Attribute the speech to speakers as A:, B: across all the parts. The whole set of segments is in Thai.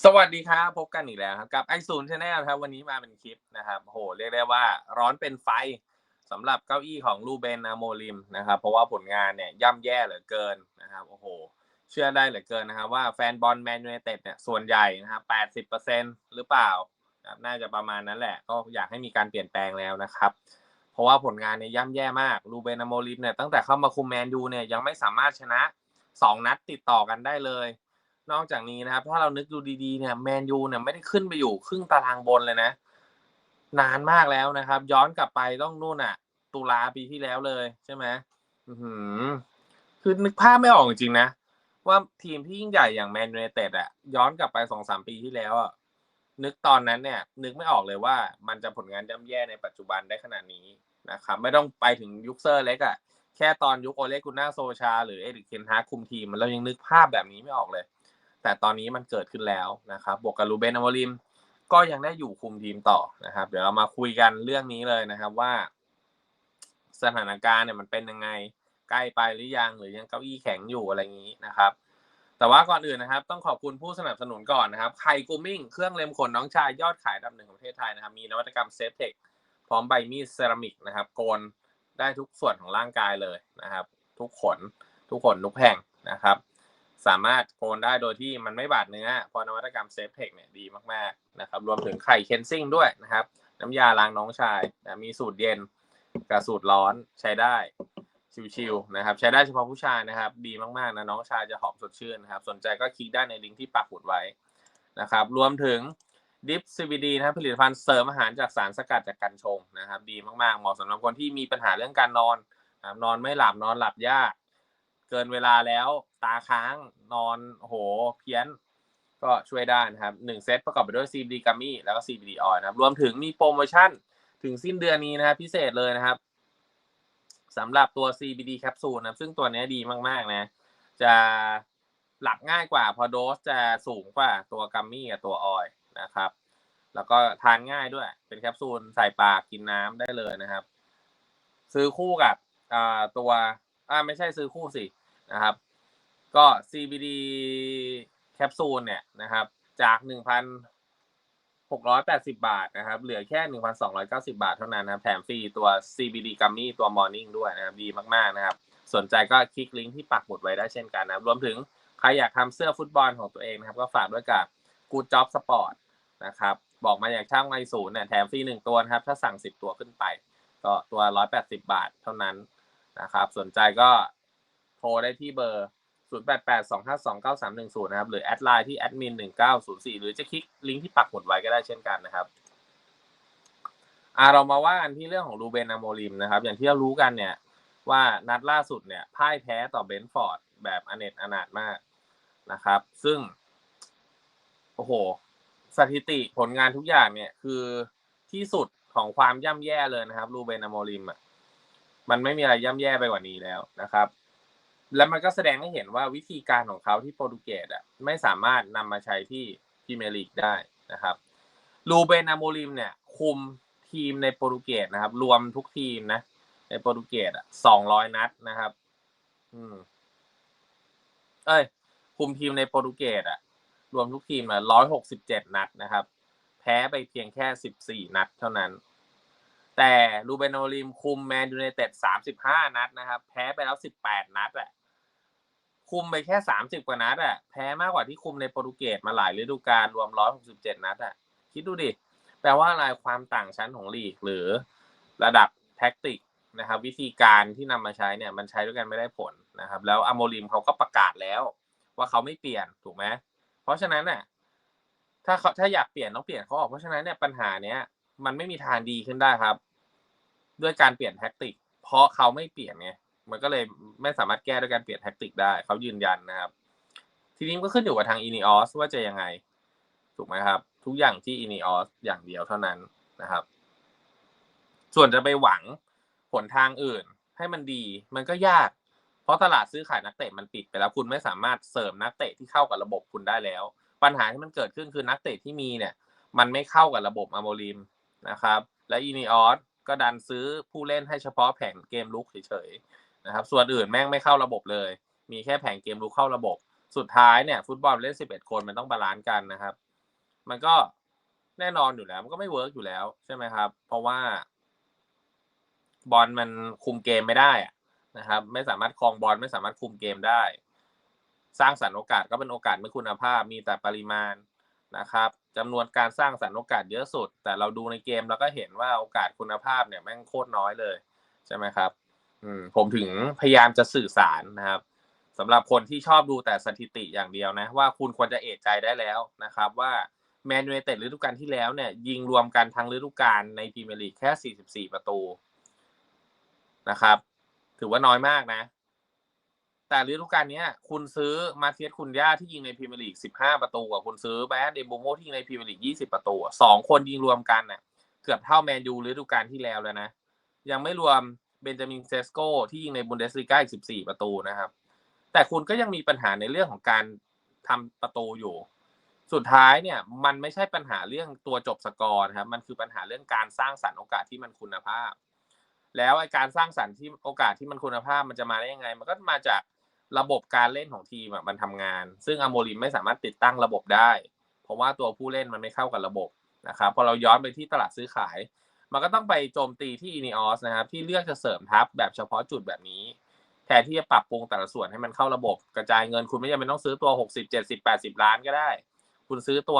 A: สวัสดีครับ พบกันอีกแล้วครับกับไอศูนชาแนลครับ วันนี้มาเป็นคลิปนะครับโหเรียกได้ว่าร้อนเป็นไฟสำหรับเก้าอี้ของลูเบนอาโมลิมนะครับ เพราะว่าผลงานเนี่ยย่ำแย่เหลือเกินนะครับโอ้โห เชื่อได้เหลือเกินนะครับ ว่าแฟนบอลแมนยูไนเต็ดเนี่ยส่วนใหญ่นะครับแปดสิบเปอร์เซ็นหรือเปล่า น่าจะประมาณนั้นแหละ ก็อยากให้มีการเปลี่ยนแปลงแล้วนะครับ เพราะว่าผลงานเนี่ยย่ำแย่มากลูเบนอาโมลิมเนี่ยตั้งแต่เข้ามาคุมแมนยูเนี่ยยังไม่สามารถชนะสองนัดติดต่อกันได้เลย นอกจากนี้นะครับ ถ้าเรานึกดูดีๆเนี่ยแมนยูเนี่ยไม่ได้ขึ้นไปอยู่ครึ่งตารางบนเลยนะ นานมากแล้วนะครับ ย้อนกลับไปต้องนู่นอะ ตุลาปีที่แล้วเลยใช่ไหมอื้อหือคือนึกภาพไม่ออกจริงๆนะ ว่าทีมที่ยิ่งใหญ่อย่างแมนยูไนเต็ดอะย้อนกลับไปสองสามปีที่แล้วอะนึกตอนนั้นเนี่ย นึกไม่ออกเลยว่ามันจะผลงานย่ำแย่ในปัจจุบันได้ขนาดนี้นะครับ ไม่ต้องไปถึงยุคเซอร์เล็กอะแค่ตอนยุคโอเลกุน่าโซชา หรือเอริกเคนฮาร์คุมทีมเรายังนึกภาพแบบนี้ไม่ออกเลย แต่ตอนนี้มันเกิดขึ้นแล้วนะครับ บวกกับรูเบนอมริมก็ยังได้อยู่คุมทีมต่อนะครับ เดี๋ยวเรามาคุยกันเรื่องนี้เลยนะครับว่า สถานการณ์เนี่ยมันเป็นยังไงใกล้ไปหรือยังหรือยังเก้าอี้แข็งอยู่อะไรอย่างนี้นะครับ แต่ว่าก่อนอื่นนะครับ ต้องขอบคุณผู้สนับสนุนก่อนนะครับไคกูมิ่งเครื่องเล็มขนน้องชายยอดขายดับหนึ่งของประเทศไทยนะครับ มีนวัตกรรมเซฟเทคพร้อมใบมีดเซรามิกนะครับ โกนได้ทุกส่วนของร่างกายเลยนะครับ ทุกขนทุกขนทุกแห่งนะครับ สามารถโกนได้โดยที่มันไม่บาดเนื้อเพราะนวัตกรรมเซฟเทคเนี่ยดีมากๆนะครับรวมถึงไข่เคนซิ่งด้วยนะครับ น้ำยาล้างน้องชายนะมีสูตรเย็นกับสูตรร้อนใช้ได้ชิวๆนะครับ ใช้ได้เฉพาะผู้ชายนะครับ ดีมากๆนะน้องชายจะหอมสดชื่นนะครับ สนใจก็คลิกได้ในลิงก์ที่ปักหมุดไว้นะครับ รวมถึงดิฟ CBD นะครับผลิตภัณฑ์เสริมอาหารจากสารสกัดจากกัญชงนะครับ ดีมากๆเหมาะสำหรับคนที่มีปัญหาเรื่องการนอนนอนไม่หลับนอนหลับยาก เกินเวลาแล้วตาค้างนอนโหเพี้ยน ก็ช่วยได้นะครับหนึ่งเซตประกอบไปด้วย CBD กัมมี่แล้วก็ CBD ออยนะครับ รวมถึงมีโปรโมชั่นถึงสิ้นเดือนนี้นะครับพิเศษเลยนะครับสำหรับตัว CBD แคปซูลนะซึ่งตัวนี้ดีมาก ๆ นะ จะหลับง่ายกว่า พอโดสจะสูงกว่าตัวกัมมี่กับตัวออยนะครับ แล้วก็ทานง่ายด้วย เป็นแคปซูลใส่ปากกินน้ำได้เลยนะครับ ซื้อคู่กับตัวอ่าไม่ใช่ซื้อคู่สิ นะครับ ก็ CBD แคปซูลเนี่ยนะครับ จาก 1,680 บาทนะครับ เหลือแค่ 1,290 บาทเท่านั้นนะครับแถมฟรีตัว CBD กัมมี่ตัว Morning ด้วยนะครับ ดีมาก ๆ นะครับ สนใจก็คลิกลิงก์ที่ปักหมุดไว้ได้เช่นกันนะครับรวมถึงใครอยากทำเสื้อฟุตบอลของตัวเองนะครับ ก็ฝากด้วยกับ Good Job Sport นะครับบอกมาอย่างช่างไอศูนย์เนี่ยแถมฟรีหนึ่งตัวนะครับ ถ้าสั่ง10ตัวขึ้นไป ก็ตัว180บาทเท่านั้นนะครับ สนใจก็ ทรได้ที่เบอร์ 0882529310 นะครับ หรือแอดไลน์ที่แอดมิน1904 หรือจะคลิกลิงก์ที่ปักหมุดไว้ก็ได้เช่นกันนะครับอ่าเรามาว่ากันที่เรื่องของรูเบนอโมลิมนะครับ อย่างที่เรารู้กันเนี่ยว่านัดล่าสุดเนี่ยพ่ายแพ้ต่อเบนฟอร์ดแบบอเนจอนาถมากนะครับ ซึ่ง โอ้โห สถิติผลงานทุกอย่างเนี่ยคือที่สุดของความย่ำแย่เลยนะครับ รูเบนอโมลิมอะมันไม่มีอะไรย่ำแย่ไปกว่านี้แล้วนะครับ แล้วมันก็แสดงให้เห็นว่าวิธีการของเขาที่โปรตุเกสอะไม่สามารถนำมาใช้ที่พรีเมียร์ลีกได้นะครับรูเบนอาโมลิมเนี่ย คุมทีมในโปรตุเกสนะครับ รวมทุกทีมนะ ในโปรตุเกสอะสองร้อยนัดนะครับ อืม เอ้ย คุมทีมในโปรตุเกสอะ รวมทุกทีมอะร้อยหกสิบเจ็ดนัดนะครับ แพ้ไปเพียงแค่สิบสี่นัดเท่านั้น แต่รูเบนโอลิมคุมแมนยูไนเต็ดสามสิบห้านัดนะครับ แพ้ไปแล้วสิบแปดนัดอะ คุมไปแค่สามสิบกว่านัดอะแพ้มากกว่าที่คุมในโปรตุเกสมาหลายฤดูกาลรวมร้อยหกสิบเจ็ดนัดอะคิดดูดิ แปลว่าอะไรความต่างชั้นของลีก หรือระดับแท็กติกนะครับ วิธีการที่นำมาใช้เนี่ยมันใช้ด้วยกันไม่ได้ผลนะครับ แล้วอโมลิมเขาก็ประกาศแล้ว ว่าเขาไม่เปลี่ยนถูกไหมเพราะฉะนั้นน่ะถ้าเขาถ้าอยากเปลี่ยนต้องเปลี่ยนเขาออกเพราะฉะนั้นเนี่ยปัญหาเนี้ยมันไม่มีทางดีขึ้นได้ครับ ด้วยการเปลี่ยนแท็กติก เพราะเขาไม่เปลี่ยนไง มันก็เลยไม่สามารถแก้ด้วยการเปลี่ยนแท็กติกได้เขายืนยันนะครับ ทีนี้ก็ขึ้นอยู่กับทางอินิออสว่าจะยังไง ถูกไหมครับ ทุกอย่างที่อินิออสอย่างเดียวเท่านั้นนะครับ ส่วนจะไปหวังผลทางอื่นให้มันดี มันก็ยาก เพราะตลาดซื้อขายนักเตะมันปิดไปแล้วคุณไม่สามารถเสริมนักเตะที่เข้ากับระบบคุณได้แล้ว ปัญหาที่มันเกิดขึ้นคือนักเตะที่มีเนี่ย มันไม่เข้ากับระบบอโมลิมนะครับ และอินิออสก็ดันซื้อผู้เล่นให้เฉพาะแผงเกมลุกเฉยๆ นะครับ ส่วนอื่นแม่งไม่เข้าระบบเลย มีแค่แผงเกมลุกเข้าระบบ สุดท้ายเนี่ย ฟุตบอลเล่นสิบเอ็ดคนมันต้องบาลานซ์กันนะครับ มันก็แน่นอนอยู่แล้ว มันก็ไม่เวิร์กอยู่แล้วใช่ไหมครับ เพราะว่า บอลมันคุมเกมไม่ได้อะนะครับ ไม่สามารถครองบอลไม่สามารถคุมเกมได้ สร้างสรรค์โอกาสก็เป็นโอกาสไม่คุณภาพ มีแต่ปริมาณนะครับจำนวนการสร้างสรรค์โอกาสเยอะสุด แต่เราดูในเกมเราก็เห็นว่าโอกาสคุณภาพเนี่ยแม่งโคตรน้อยเลยใช่ไหมครับ ผมถึงพยายามจะสื่อสารนะครับสำหรับคนที่ชอบดูแต่สถิติอย่างเดียวนะ ว่าคุณควรจะเอะใจได้แล้วนะครับ ว่าแมนยูเต็ดฤดูกาลที่แล้วเนี่ย ยิงรวมกันทั้งฤดูกาลในพรีเมียร์ลีกแค่ 44 ประตูนะครับ ถือว่าน้อยมากนะ แต่ฤดูกาลนี้คุณซื้อมาเทียสคุณย่าที่ยิงในพรีเมียร์ลีก 15 ประตูกับคุณซื้อแบรนเดมโบโมที่ยิงในพรีเมียร์ลีก 20 ประตูสองคนยิงรวมกันเน่ะ เกือบเท่าแมนยูฤดูกาลที่แล้วแล้วนะยังไม่รวม เบนจามินเซสโกที่ยิงในบุนเดสลีกาอีก 14 ประตูนะครับ แต่คุณก็ยังมีปัญหาในเรื่องของการทำประตูอยู่ สุดท้ายเนี่ยมันไม่ใช่ปัญหาเรื่องตัวจบสกอร์นะครับ มันคือปัญหาเรื่องการสร้างสรรค์โอกาสที่มันคุณภาพ แล้วไอการสร้างสรรค์ที่โอกาสที่มันคุณภาพมันจะมาได้ยังไง มันก็มาจากระบบการเล่นของทีมอะมันทำงาน ซึ่งอโมริมไม่สามารถติดตั้งระบบได้ เพราะว่าตัวผู้เล่นมันไม่เข้ากับระบบนะครับ พอเราย้อนไปที่ตลาดซื้อขาย มันก็ต้องไปโจมตีที่อินิออสนะครับ ที่เลือกจะเสริมทัพแบบเฉพาะจุดแบบนี้ แทนที่จะปรับปรุงแต่ละส่วนให้มันเข้าระบบ กระจายเงินคุณไม่จำเป็นต้องซื้อตัว 60 70 80 ล้านก็ได้ คุณซื้อตัว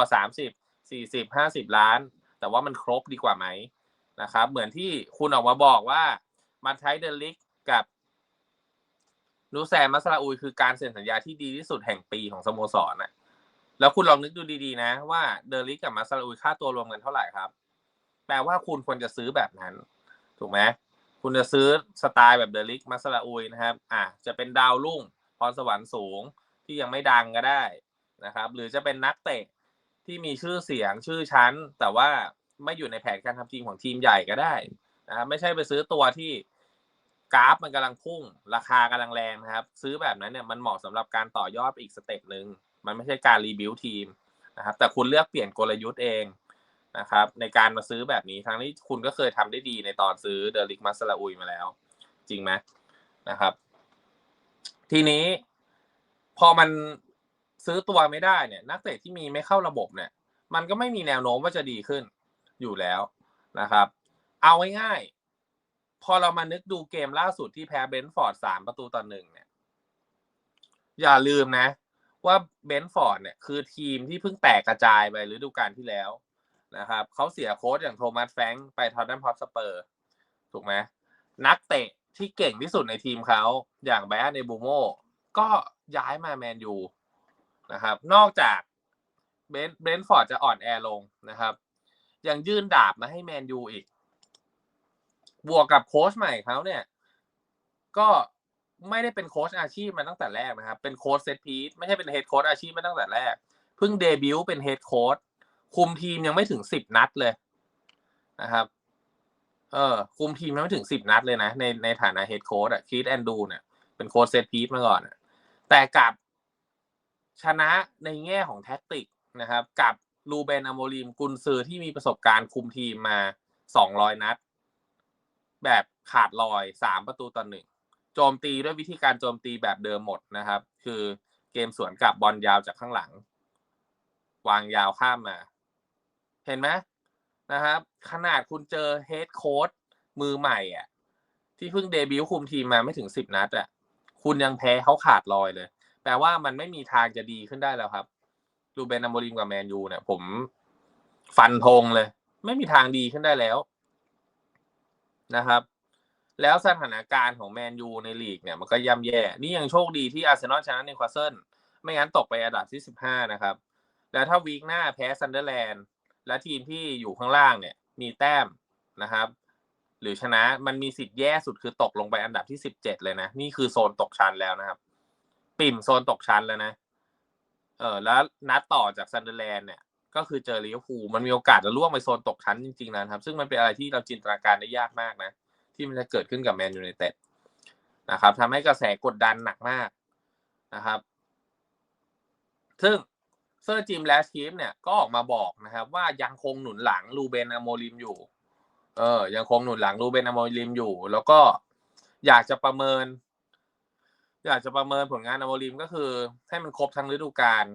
A: 30 40 50 ล้าน แต่ว่ามันครบดีกว่าไหมนะครับ เหมือนที่คุณออกมาบอกว่ามาใช้เดลิกกับนูแซมมัสลาอุยคือการเซ็นสัญญาที่ดีที่สุดแห่งปีของสโมสรนะแล้วคุณลองนึกดูดีๆนะว่าเดลิกกับมัสลาอุยค่าตัวรวมกันเท่าไหร่ครับ ลว่าคุณควรจะซื้อแบบนั้น ถูกไหมคุณจะซื้อสไตล์แบบเดลิกมัสลาอุยนะครับ อะจะเป็นดาวรุ่งพรสวรรค์สูงที่ยังไม่ดังก็ได้นะครับ หรือจะเป็นนักเตะที่มีชื่อเสียงชื่อชั้น แต่ว่าไม่อยู่ในแผนการทำทีมของทีมใหญ่ก็ได้นะครับไม่ใช่ไปซื้อตัวที่กราฟมันกำลังพุ่ง ราคากำลังแรงนะครับ ซื้อแบบนั้นเนี่ยมันเหมาะสำหรับการต่อยอดไปอีกสเต็ปหนึ่งมันไม่ใช่การรีบิวทีมนะครับ แต่คุณเลือกเปลี่ยนกลยุทธ์เอง นะครับ ในการมาซื้อแบบนี้ทั้งที่คุณก็เคยทำได้ดีในตอนซื้อเดลิกมัสลาอุยมาแล้ว จริงไหมนะครับ ทีนี้พอมันซื้อตัวไม่ได้เนี่ย นักเตะที่มีไม่เข้าระบบเนี่ย มันก็ไม่มีแนวโน้มว่าจะดีขึ้นอยู่แล้วนะครับ เอาง่ายๆพอเรามานึกดูเกมล่าสุดที่แพ้เบนฟอร์ดสามประตูต่อหนึ่งเนี่ย อย่าลืมนะ ว่าเบนฟอร์ดเนี่ยคือทีมที่เพิ่งแตกกระจายไปฤดูกาลที่แล้ว นะครับเขาเสียโค้ชอย่างโทมัสแฟงไปทอตแนมพอตสเปอร์ ถูกไหมนักเตะที่เก่งที่สุดในทีมเขาอย่างไบรอันเอบูโมก็ย้ายมาแมนยูนะครับ นอกจากเบนเบนฟอร์ดจะอ่อนแอลงนะครับ ยังยื่นดาบมาให้แมนยูอีก บวกกับโค้ชใหม่เขาเนี่ย ก็ไม่ได้เป็นโค้ชอาชีพมาตั้งแต่แรกนะครับ เป็นโค้ชเซตพีซไม่ใช่เป็นเฮดโค้ชอาชีพมาตั้งแต่แรก เพิ่งเดบิวต์เป็นเฮดโค้ช คุมทีมยังไม่ถึงสิบนัดเลยนะครับ เออ คุมทีมยังไม่ถึงสิบนัดเลยนะ ในในฐานะเฮดโค้ชอะคีดแอนดูเนี่ยเป็นโค้ชเซตพีซมาก่อนอะแต่กับชนะในแง่ของแท็กติกนะครับ กับลูเบนอโมลิมกุนซือที่มีประสบการณ์คุมทีมมาสองร้อยนัด แบบขาดลอยสามประตูต่อหนึ่งโจมตีด้วยวิธีการโจมตีแบบเดิมหมดนะครับ คือเกมสวนกับบอลยาวจากข้างหลัง วางยาวข้ามมา เห็นไหมนะครับ ขนาดคุณเจอเฮดโค้ดมือใหม่อะ ที่เพิ่งเดบิวต์คุมทีมมาไม่ถึงสิบนัดอะ คุณยังแพ้เขาขาดลอยเลย แปลว่ามันไม่มีทางจะดีขึ้นได้แล้วครับลูเบนอโมริมกับแมนยูเนี่ย ผมฟันธงเลย ไม่มีทางดีขึ้นได้แล้วนะครับ แล้วสถานการณ์ของแมนยูในลีกเนี่ย มันก็ย่ำแย่ นี่ยังโชคดีที่อาร์เซนอลชนะนิวคาสเซิลไม่งั้นตกไปอันดับที่สิบห้านะครับ แล้วถ้าวีคหน้าแพ้ซันเดอร์แลนด์ และทีมที่อยู่ข้างล่างเนี่ย มีแต้มนะครับ หรือชนะมันมีสิทธิ์แย่สุดคือตกลงไปอันดับที่สิบเจ็ดเลยนะ นี่คือโซนตกชั้นแล้วนะครับ ปิ่มโซนตกชั้นแล้วนะ เออแล้วนัดต่อจากซันเดอร์แลนด์เนี่ยก็คือเจอลิเวอร์พูลมันมีโอกาสจะล่วงไปโซนตกชั้นจริงๆนะครับ ซึ่งมันเป็นอะไรที่เราจินตนาการได้ยากมากนะ ที่มันจะเกิดขึ้นกับแมนยูไนเต็ดนะครับทำให้กระแสกดดันหนักมากนะครับ ซึ่ง เซอร์จิมแลชคีฟเนี่ยก็ออกมาบอกนะครับ ว่ายังคงหนุนหลังลูเบนอโมลิมอยู่ เออ ยังคงหนุนหลังลูเบนอโมลิมอยู่ แล้วก็อยากจะประเมิน อยากจะประเมินผลงานอโมริมก็คือ ให้มันครบทั้งฤดูกาล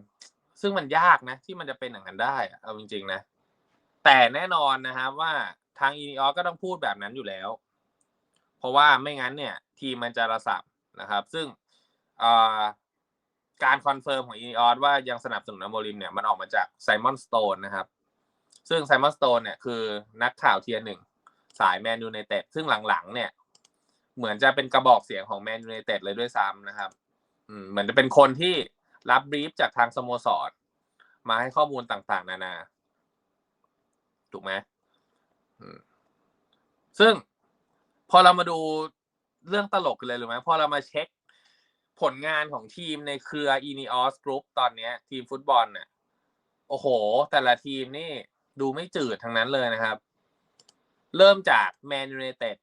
A: ซึ่งมันยากนะ ที่มันจะเป็นอย่างนั้นได้เอาจริง ๆ นะ แต่แน่นอนนะครับว่าทางอีนิออก็ต้องพูดแบบนั้นอยู่แล้ว เพราะว่าไม่งั้นเนี่ย ทีมมันจะระสับนะครับ ซึ่ง การคอนเฟิร์มของอีออสว่ายังสนับสนุนอโมริมเนี่ยมันออกมาจากไซมอนสโตนนะครับ ซึ่งไซมอนสโตนเนี่ยคือนักข่าวเทียร์หนึ่งสายแมนยูไนเต็ดซึ่งหลังๆ เนี่ย เหมือนจะเป็นกระบอกเสียงของแมนยูไนเต็ดเลยด้วยซ้ำนะครับ อืมเหมือนจะเป็นคนที่รับบรีฟจากทางสโมสร มาให้ข้อมูลต่างๆ นานา ถูกไหมซึ่งพอเรามาดูเรื่องตลกเลยหรือไหมพอเรามาเช็ค ผลงานของทีมในเครือ e n e o s Group ตอนนี้ทีมฟุตบอลเนี่ยโอ้โห แต่ละทีมนี่ดูไม่จืดทั้งนั้นเลยนะครับ เริ่มจากแมนยูไนเต็ด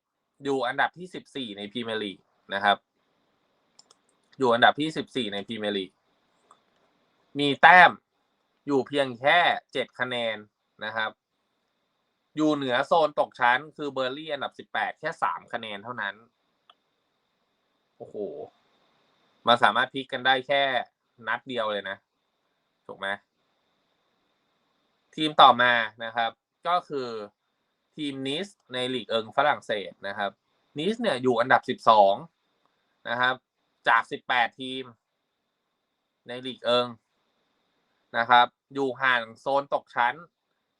A: อยู่อันดับที่สิบสี่ในพรีเมียร์ลีกนะครับ อยู่อันดับที่สิบสี่ในพรีเมียร์ลีกมีแต้มอยู่เพียงแค่เจ็ดคะแนนนะครับ อยู่เหนือโซนตกชั้น คือเบอร์ลี่อันดับสิบแปดแค่สามคะแนนเท่านั้น โอ้โห มาสามารถพลิกกันได้แค่นัดเดียวเลยนะ ถูกไหมทีมต่อมานะครับ ก็คือทีมนิสในลีกเอิงฝรั่งเศสนะครับนิสเนี่ยอยู่อันดับสิบสองนะครับ จากสิบแปดทีม ในลีกเอิงนะครับ อยู่ห่างโซนตกชั้น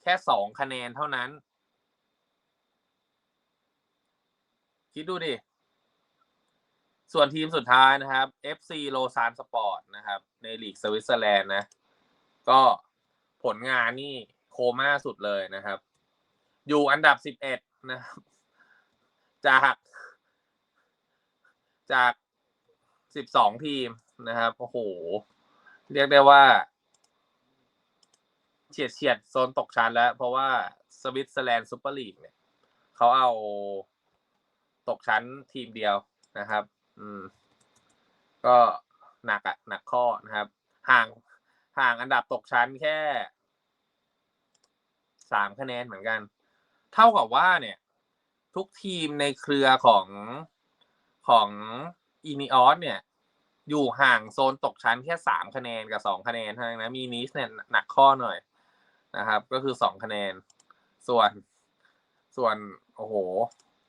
A: แค่สองคะแนนเท่านั้น คิดดูดิ ส่วนทีมสุดท้ายนะครับ FC โลซานสปอร์ตนะครับ ในลีกสวิตเซอร์แลนด์นะ ก็ผลงานนี่โคม่าสุดเลยนะครับ อยู่อันดับสิบเอ็ดนะครับ จาก จากสิบสองทีมนะครับโอ้โห เรียกได้ว่าเฉียดเฉียดโซนตกชั้นแล้ว เพราะว่าสวิตเซอร์แลนด์ซูเปอร์ลีกเนี่ยเขาเอาตกชั้นทีมเดียวนะครับ อืม ก็หนักอะหนักข้อนะครับ ห่างห่างอันดับตกชั้นแค่สามคะแนนเหมือนกัน เท่ากับว่าเนี่ย ทุกทีมในเครือของของอีนิออสเนี่ย อยู่ห่างโซนตกชั้นแค่สามคะแนนกับสองคะแนนเท่านั้นนะมีนิสเนี่ยหนักข้อหน่อยนะครับ ก็คือสองคะแนน ส่วนส่วนโอ้โห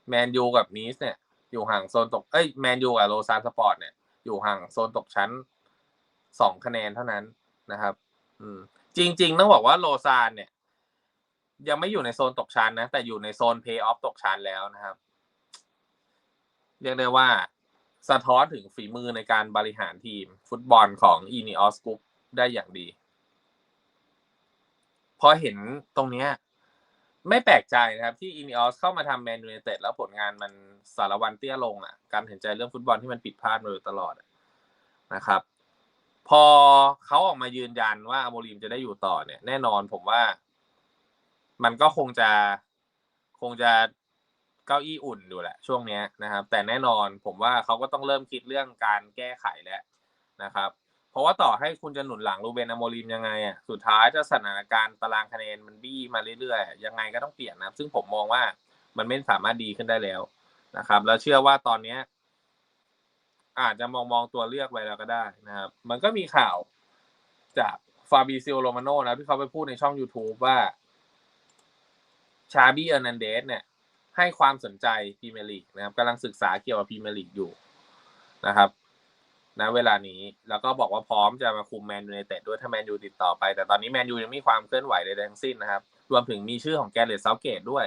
A: แมนยูกับนิสเนี่ย อยู่ห่างโซนตกเอ้ยแมนยูกับโลซานสปอร์ตเนี่ยอยู่ห่างโซนตกชั้นสองคะแนนเท่านั้นนะครับ อืม จริง ๆ ต้องบอกว่าโลซานเนี่ย ยังไม่อยู่ในโซนตกชั้นนะ แต่อยู่ในโซนเพย์ออฟตกชั้นแล้วนะครับเรียกได้ว่าสะท้อนถึงฝีมือในการบริหารทีม ฟุตบอลของอีนิออสกรุ๊ปได้อย่างดี พอเห็นตรงเนี้ย ไม่แปลกใจนะครับที่อีนิออสเข้ามาทำแมนยูไนเต็ดแล้วผลงานมันสารวันเตี้ยลงอะ การเห็นใจเรื่องฟุตบอลที่มันผิดพลาดมาโดยตลอดนะครับ พอเขาออกมายืนยันว่าอโมริมจะได้อยู่ต่อเนี่ย แน่นอนผมว่า มันก็คงจะคงจะเก้าอี้อุ่นอยู่แหละ ช่วงนี้นะครับ แต่แน่นอนผมว่าเขาก็ต้องเริ่มคิดเรื่องการแก้ไขแล้วนะครับ เพราะว่าต่อให้คุณจะหนุนหลังรูเบนอโมริมยังไงอะสุดท้ายจะสถานการณ์ตารางคะแนนมันบี้มาเรื่อยๆยังไงก็ต้องเปลี่ยนนะซึ่งผมมองว่ามันไม่สามารถดีขึ้นได้แล้วนะครับ แล้วเชื่อว่าตอนเนี้ยอาจจะมองมองตัวเลือกไว้แล้วก็ได้นะครับ มันก็มีข่าวจากฟาบิซิโอโรมาโนนะที่เขาไปพูดในช่อง YouTube ว่าชาบี้เออร์นันเดสเนี่ย ให้ความสนใจพรีเมียร์ลีกนะครับกำลังศึกษาเกี่ยวกับพรีเมียร์ลีกอยู่นะครับ ณเวลานี้ แล้วก็บอกว่าพร้อมจะมาคุมแมนยูในเต็ดด้วยถ้าแมนยูติดต่อไป แต่ตอนนี้แมนยูยังไม่มีความเคลื่อนไหวใดทั้งสิ้นนะครับ รวมถึงมีชื่อของแกเรตเซาเกตด้วย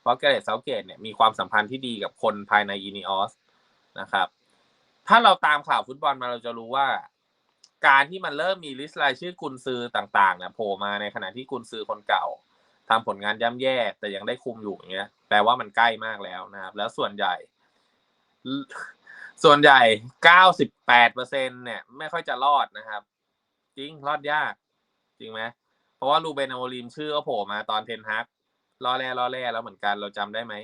A: เพราะแกเรตเซาเกตเนี่ยมีความสัมพันธ์ที่ดีกับคนภายในอีนิออสนะครับ ถ้าเราตามข่าวฟุตบอลมาเราจะรู้ว่า การที่มันเริ่มมีลิสต์รายชื่อกุนซือต่างๆเนี่ยโผล่มาในขณะที่กุนซือคนเก่าทำผลงานย่ำแย่ แต่ยังได้คุมอยู่อย่างเงี้ยแปลว่ามันใกล้มากแล้วนะครับ แล้วส่วนใหญ่ ส่วนใหญ่เก้าสิบแปดเปอร์เซ็นเนี่ย ไม่ค่อยจะรอดนะครับ จริงรอดยาก จริงไหมเพราะว่าลูเบนอโมริมชื่อก็โผล่มาตอนเทนฮักรอแร่รอแร่แล้วเหมือนกันเราจำได้ไหม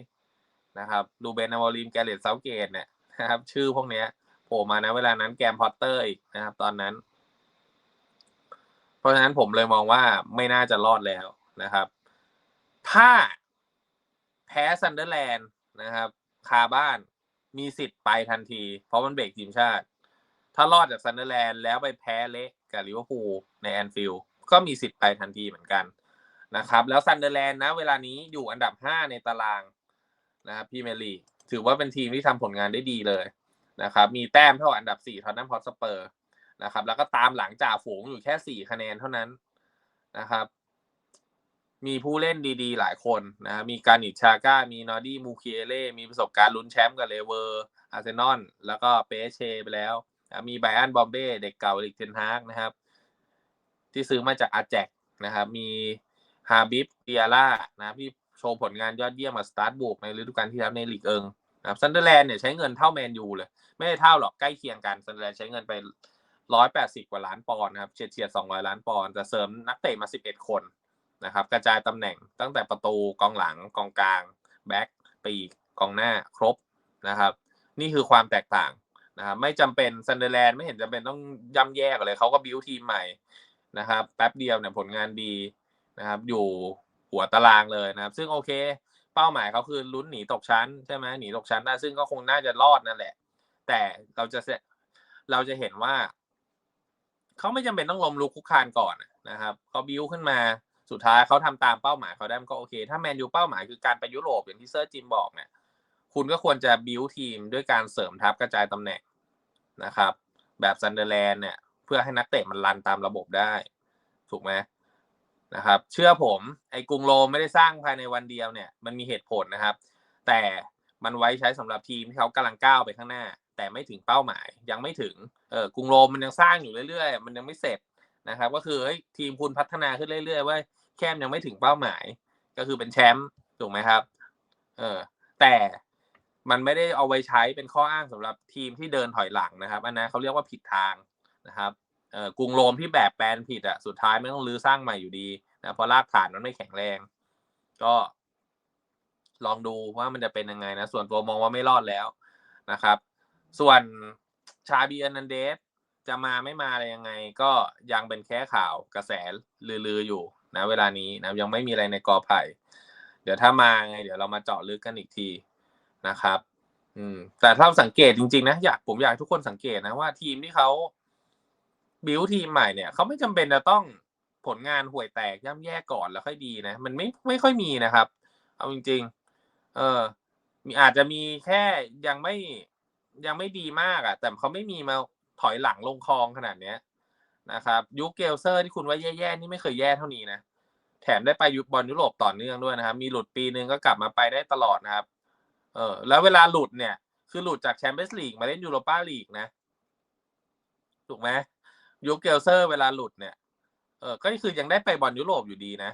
A: นะครับลูเบนอโมริมแกเรตเซาเกตเนี่ยนะครับ ชื่อพวกเนี้ยโผล่มานะเวลานั้นแกมพอตเตอร์อีกนะครับ ตอนนั้น เพราะฉะนั้นผมเลยมองว่าไม่น่าจะรอดแล้วนะครับ ถ้าแพ้ซันเดอร์แลนด์นะครับ คาบ้าน มีสิทธิ์ไปทันที เพราะมันเบรกทีมชาติ ถ้ารอดจากซันเดอร์แลนด์แล้วไปแพ้เละกับลิเวอร์พูลในแอนฟิลด์ก็มีสิทธิ์ไปทันทีเหมือนกันนะครับ แล้วซันเดอร์แลนด์นะ เวลานี้อยู่อันดับ 5 ในตารางนะครับพรีเมลีถือว่าเป็นทีมที่ทำผลงานได้ดีเลยนะครับ มีแต้มเท่าอันดับ4ทอตแนมฮอตสเปอร์นะครับ แล้วก็ตามหลังจ่าฝูงอยู่แค่ 4 คะแนนเท่านั้นนะครับ มีผู้เล่นดีๆ หลายคนนะมีการิชชาก้า มีนอร์ดี้มูเคียเล่ มีประสบการณ์ลุ้นแชมป์กับเลเวอร์ อาร์เซนอล แล้วก็เปเชไปแล้ว มีไบอันบอมเบ้ เด็กเก่าลิกเทนฮากนะครับ ที่ซื้อมาจากอาแจกนะครับ มีฮาบิบเปียร่านะที่โชว์ผลงานยอดเยี่ยมมาสตาร์ทบุกในฤดูกาลที่แล้วในลีกเอิงนะครับซันเดอร์แลนด์เนี่ยใช้เงินเท่าแมนยูเลย ไม่ได้เท่าหรอกใกล้เคียงกันซันเดอร์แลนด์ใช้เงินไปร้อยแปดสิบกว่าล้านปอนด์นะครับเฉียดเฉียดสองร้อยล้านปอนด์แต่เสริมนักเตะมาสิบเอ็ดคน นะครับ กระจายตำแหน่งตั้งแต่ประตูกองหลังกองกลางแบ็กปีกกองหน้าครบนะครับ นี่คือความแตกต่างนะครับไม่จำเป็นซันเดอร์แลนด์ไม่เห็นจำเป็นต้องย่ำแย่กันเลยเขาก็บิวทีมใหม่นะครับ แป๊บเดียวเนี่ยผลงานดีนะครับ อยู่หัวตารางเลยนะครับ ซึ่งโอเค เป้าหมายเขาคือลุ้นหนีตกชั้นใช่ไหมหนีตกชั้นได้ซึ่งก็คงน่าจะรอดนั่นแหละ แต่เราจะเราจะเห็นว่าเขาไม่จำเป็นต้องลมลุกคุกคานก่อนนะครับเขาบิวขึ้นมา สุดท้ายเขาทำตามเป้าหมายเขาได้มันก็โอเค ถ้าแมนยูเป้าหมายคือการไปยุโรปอย่างที่เซอร์จิมบอกเนี่ย คุณก็ควรจะบิวทีมด้วยการเสริมทัพกระจายตำแหน่งนะครับ แบบซันเดอร์แลนด์เนี่ย เพื่อให้นักเตะมันรันตามระบบได้ ถูกไหมนะครับ เชื่อผมไอ้กรุงโรมไม่ได้สร้างภายในวันเดียวเนี่ย มันมีเหตุผลนะครับ แต่มันไว้ใช้สำหรับทีมที่เขากำลังก้าวไปข้างหน้า แต่ไม่ถึงเป้าหมายยังไม่ถึงเออกรุงโรมมันยังสร้างอยู่เรื่อยๆ มันยังไม่เสร็จ นะครับ ก็คือเฮ้ยทีมคุณพัฒนาขึ้นเรื่อยๆว่าแค่ยังไม่ถึงเป้าหมาย ก็คือเป็นแชมป์ถูกไหมครับ เออ แต่มันไม่ได้เอาไว้ใช้เป็นข้ออ้างสำหรับทีมที่เดินถอยหลังนะครับ อันนั้นเขาเรียกว่าผิดทางนะครับเออกรุงโรมที่แบบแปลนผิดอะสุดท้ายไม่ต้องรื้อสร้างใหม่อยู่ดีนะเพราะรากฐานมันไม่แข็งแรง ก็ ลองดูว่ามันจะเป็นยังไงนะ ส่วนตัวมองว่าไม่รอดแล้วนะครับ ส่วนชาบีอนันเดส จะมาไม่มาอะไรยังไง ก็ยังเป็นแค่ข่าวกระแสลือๆอยู่นะเวลานี้นะยังไม่มีอะไรในกอไผ่ เดี๋ยวถ้ามาไง เดี๋ยวเรามาเจาะลึกกันอีกทีนะครับ อืม แต่ถ้าสังเกตจริงๆนะอยากผมอยากทุกคนสังเกตนะว่าทีมที่เขาบิวทีมใหม่เนี่ยเขาไม่จำเป็นจะต้องผลงานห่วยแตกย่ำแย่ก่อนแล้วค่อยดีนะ มันไม่ไม่ค่อยมีนะครับ เอาจริง ๆ เออ มีอาจจะมีแค่ยังไม่ยังไม่ดีมากอะ่ะ แต่เขาไม่มีมา ถอยหลังลงคลองขนาดเนี้ยนะครับ ยุคเกลเซอร์ที่คุณว่าแย่ๆนี่ไม่เคยแย่เท่านี้นะแถมได้ไปยุบอลยุโรปต่อเนื่องด้วยนะครับ มีหลุดปีนึงก็กลับมาไปได้ตลอดนะครับ เออ แล้วเวลาหลุดเนี่ย คือหลุดจากแชมเปี้ยนส์ลีกมาเล่นยูโรปาลีกนะถูกไหมยุคเกลเซอร์เวลาหลุดเนี่ยเออก็คือยังได้ไปบอลยุโรปอยู่ดีนะ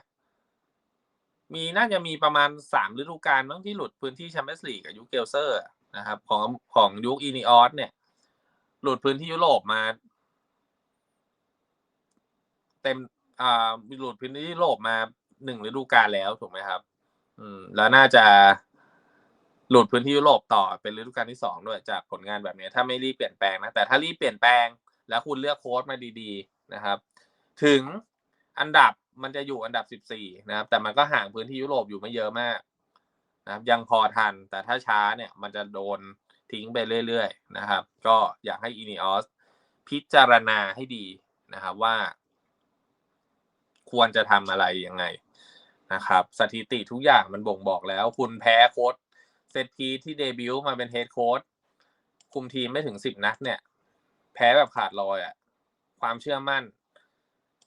A: มีน่าจะมีประมาณสามฤดูกาลบ้งที่หลุดพื้นที่แชมเปี้ยนส์ลีกกับยุคเกลเซอร์นะครับ ของของยุคอีนิออสเนี่ย หลุดพื้นที่ยุโรปมา เต็ม อ่าหลุดพื้นที่ยุโรปมาหนึ่งฤดูกาลแล้วถูกไหมครับ อืม แล้วน่าจะหลุดพื้นที่ยุโรปต่อเป็นฤดูกาลที่สองด้วยจากผลงานแบบนี้ ถ้าไม่รีบเปลี่ยนแปลงนะแต่ถ้ารีบเปลี่ยนแปลง แล้วคุณเลือกโค้ชมาดี ๆนะครับ ถึงอันดับมันจะอยู่อันดับสิบสี่นะครับ แต่มันก็ห่างพื้นที่ยุโรปอยู่ไม่เยอะมากนะครับ ยังพอทัน แต่ถ้าช้าเนี่ย มันจะโดน ทิ้งไปเรื่อยๆนะครับ ก็อยากให้อินิออสพิจารณาให้ดีนะครับว่า ควรจะทำอะไรยังไงนะครับ สถิติทุกอย่างมันบ่งบอกแล้ว คุณแพ้โค้ชเซตพีที่เดบิวต์มาเป็นเฮดโค้ชคุมทีมไม่ถึงสิบนัดเนี่ย แพ้แบบขาดลอยอะ่ะความเชื่อมั่น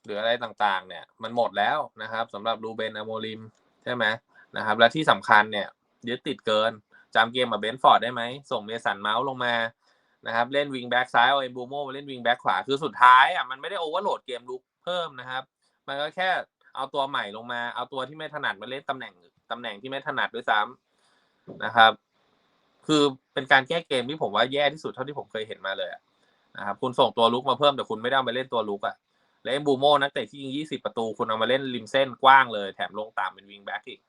A: หรืออะไรต่างๆ เนี่ย มันหมดแล้วนะครับสำหรับรูเบนอโมลิมใช่ไหมนะครับ และที่สำคัญเนี่ยยึดติดเกิน จำเกมกับเบนฟอร์ดได้ไหม ส่งเมสันเมาส์ลงมานะครับเล่นวิงแบ็กซ้ายเอาเอ็มบูโมมาเล่นวิงแบ็กขวาคือสุดท้ายอะมันไม่ได้โอเวอร์โหลดเกมลุกเพิ่มนะครับ มันก็แค่เอาตัวใหม่ลงมา เอาตัวที่ไม่ถนัดมาเล่นตำแหน่งตำแหน่งที่ไม่ถนัดด้วยซ้ำนะครับ คือเป็นการแก้เกมที่ผมว่าแย่ที่สุดเท่าที่ผมเคยเห็นมาเลยนะครับคุณส่งตัวลุกมาเพิ่มแต่คุณไม่ได้เอามาเล่นตัวลุกอะและเอ็มบูโมนักเตะที่ยิง 20 ประตูคุณเอามาเล่นริมเส้นกว้างเลยแถมลงตามเป็นวิงแบ็กอีก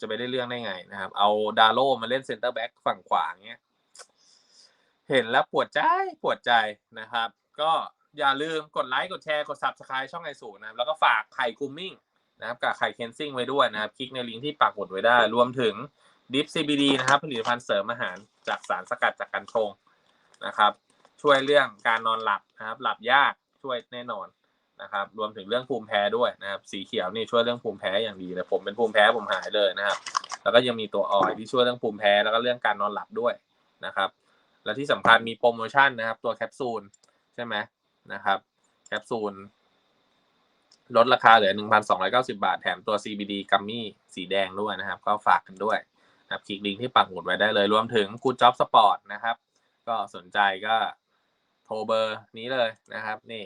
A: จะไปได้เรื่องได้ไงนะครับ เอาดาโลมาเล่นเซนเตอร์แบ็กฝั่งขวาเงี้ย เห็นแล้วปวดใจปวดใจนะครับ ก็อย่าลืมกดไลค์กดแชร์กด subscribe ช่องไอสูนะครับ แล้วก็ฝากไข่คุมมิ่งนะครับกับไข่เคนซิ่งไว้ด้วยนะครับ คลิกในลิงก์ที่ปักหมุดไว้ได้ รวมถึงดิฟ CBD นะครับ ผลิตภัณฑ์เสริมอาหารจากสารสกัดจากกัญชงนะครับ ช่วยเรื่องการนอนหลับนะครับ หลับยากช่วยแน่นอน นะครับ รวมถึงเรื่องภูมิแพ้ด้วยนะครับ สีเขียวนี่ช่วยเรื่องภูมิแพ้อย่างดีเลยผมเป็นภูมิแพ้ผมหายเลยนะครับ แล้วก็ยังมีตัวออยที่ช่วยเรื่องภูมิแพ้แล้วก็เรื่องการนอนหลับด้วยนะครับ และที่สำคัญมีโปรโมชั่นนะครับ ตัวแคปซูลใช่ไหมนะครับแคปซูลลดราคาเหลือ 1,290 บาท แถมตัว CBD กัมมี่สีแดงด้วยนะครับ ก็ฝากกันด้วยนะครับคลิกลิงก์ที่ปักหมุดไว้ได้เลย รวมถึง Good Job Sport นะครับ ก็สนใจก็โทรเบอร์นี้เลยนะครับ นี่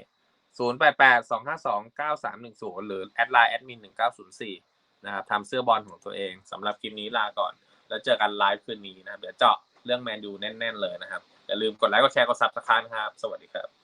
A: 0882529310หรือแอดไลน์แอดมิน1904นะครับทำเสื้อบอลของตัวเองสำหรับคลิปนี้ลาก่อน แล้วเจอกันไลฟ์คืนนี้นะครับ เดี๋ยวเจาะเรื่องแมนดูแน่น ๆ เลยนะครับ อย่าลืมกดไลค์กดแชร์กดซับสไครต์ครับ สวัสดีครับ